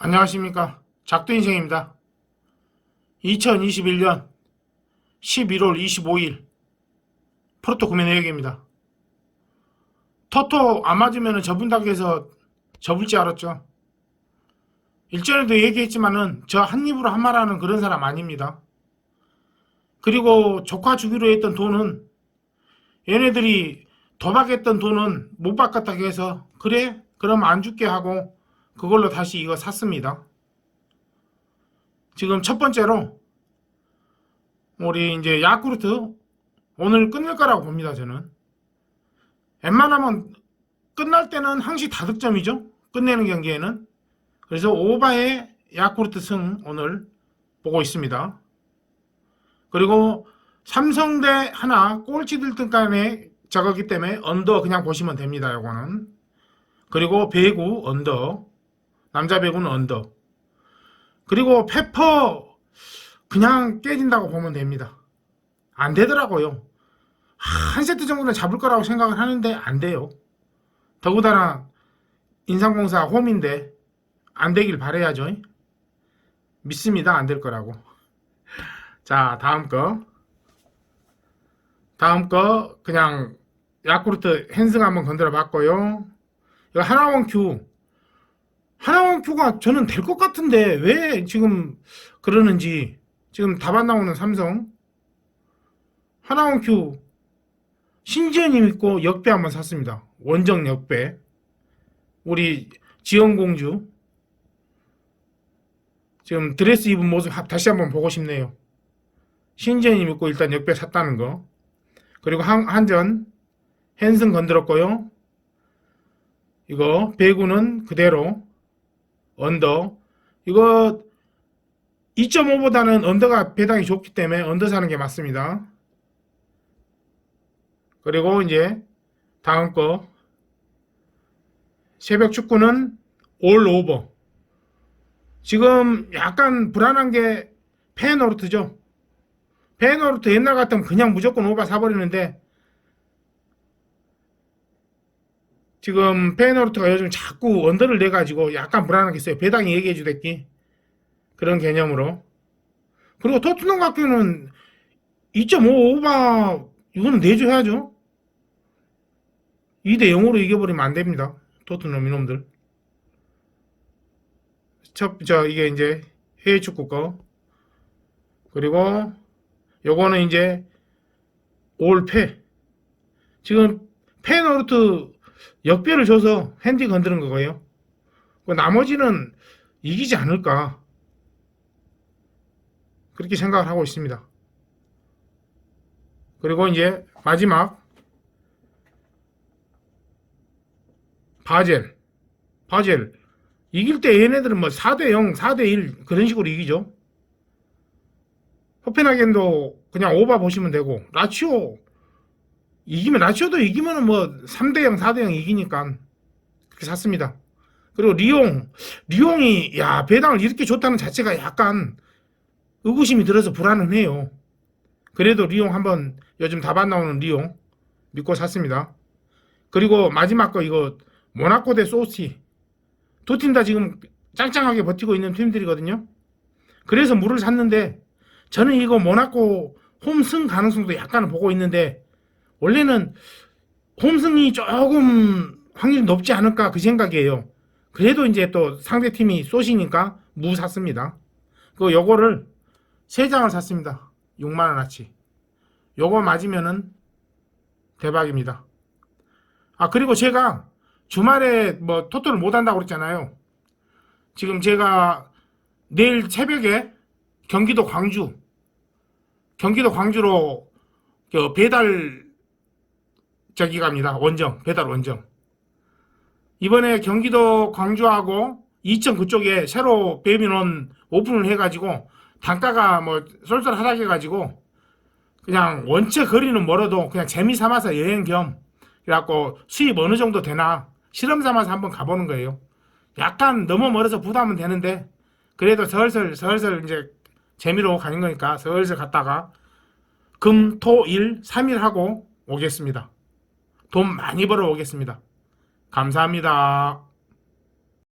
안녕하십니까. 작두인생입니다. 2021년 11월 25일 프로토 구매 내역입니다. 토토 안 맞으면 접은다고 해서 접을 줄 알았죠. 일전에도 얘기했지만은 저 한 입으로 한 말하는 그런 사람 아닙니다. 그리고 조카 주기로 했던 돈은 얘네들이 도박했던 돈은 못 받겠다고 해서 그래 그럼 안 줄게 하고 그걸로 다시 이거 샀습니다. 지금 첫 번째로 우리 이제 야쿠르트 오늘 끝낼 거라고 봅니다. 저는 웬만하면 끝날 때는 항시 다득점이죠. 끝내는 경기에는 그래서 오바의 야쿠르트 승 오늘 보고 있습니다. 그리고 삼성 대 하나 꼴찌 들등 간에 저거기 때문에 언더 그냥 보시면 됩니다. 요거는 그리고 배구 언더 남자 배구는 언더 그리고 페퍼 그냥 깨진다고 보면 됩니다. 안 되더라고요. 한 세트 정도는 잡을 거라고 생각을 하는데 안 돼요. 더구나 인상공사 홈인데 안 되길 바래야죠. 믿습니다. 안 될 거라고. 자, 다음 거. 다음 거 그냥 야쿠르트 핸승 한번 건드려 봤고요. 이거 하나원 큐. 하나원 큐가 저는 될 것 같은데 왜 지금 그러는지 지금 답 안 나오는 삼성 하나원 큐 신지현님 있고 역배 한번 샀습니다. 원정 역배 우리 지연공주 지금 드레스 입은 모습 하- 다시 한번 보고 싶네요. 신지현님 있고 일단 역배 샀다는 거 그리고 한, 한전 핸승 건드렸고요. 이거 배구는 그대로 언더 이거 2.5보다는 언더가 배당이 좋기 때문에 언더 사는 게 맞습니다. 그리고 이제 다음 거 새벽 축구는 올 오버 지금 약간 불안한 게 페노르트죠. 페노르트 옛날 같으면 그냥 무조건 오버 사버리는데 지금 페노르트가 요즘 자꾸 언더를 내 가지고 약간 불안한 게 있어요. 배당이 얘기해 주댔기. 그런 개념으로. 그리고 토트넘 학교는 2.5 오바 이거는 내줘야죠. 2대 0으로 이겨버리면 안 됩니다. 토트넘 이놈들. 첫, 저, 이게 이제 해외 축구 거. 그리고 요거는 이제 올패. 지금 페노르트 역배를 줘서 핸디 건드는 거고요. 그 나머지는 이기지 않을까. 그렇게 생각을 하고 있습니다. 그리고 이제 마지막 바젤. 바젤. 이길 때 얘네들은 뭐 4대 0, 4대 1 그런 식으로 이기죠. 호펜하겐도 그냥 오바 보시면 되고 라치오 이기면 라치오도 이기면은 뭐 3대 0, 4대 0 이기니까 그렇게 샀습니다. 그리고 리옹, 리옹이 야 배당을 이렇게 좋다는 자체가 약간 의구심이 들어서 불안은 해요. 그래도 리옹 한번 요즘 답안 나오는 리옹 믿고 샀습니다. 그리고 마지막 거 이거 모나코 대 소시 두 팀 다 지금 짱짱하게 버티고 있는 팀들이거든요. 그래서 물을 샀는데 저는 이거 모나코 홈승 가능성도 약간은 보고 있는데 원래는 홈승이 조금 확률이 높지 않을까 그 생각이에요. 그래도 이제 또 상대 팀이 쏘시니까 무 샀습니다. 그 요거를 세 장을 샀습니다. 6만 원어치. 요거 맞으면은 대박입니다. 아 그리고 제가 주말에 뭐 토토를 못 한다고 그랬잖아요. 지금 제가 내일 새벽에 경기도 광주 경기도 광주로 그 배달 저기 갑니다. 원정 배달 원정. 이번에 경기도 광주하고 이천 그쪽에 새로 배민원 오픈을 해가지고 단가가 뭐 쏠쏠하다게 해가지고 그냥 원체 거리는 멀어도 그냥 재미 삼아서 여행 겸 그래갖고 수입 어느 정도 되나 실험 삼아서 한번 가보는 거예요. 약간 너무 멀어서 부담은 되는데 그래도 슬슬 슬슬 이제 재미로 가는 거니까 슬슬 갔다가 금, 토, 일, 3일 하고 오겠습니다. 돈 많이 벌어 오겠습니다. 감사합니다.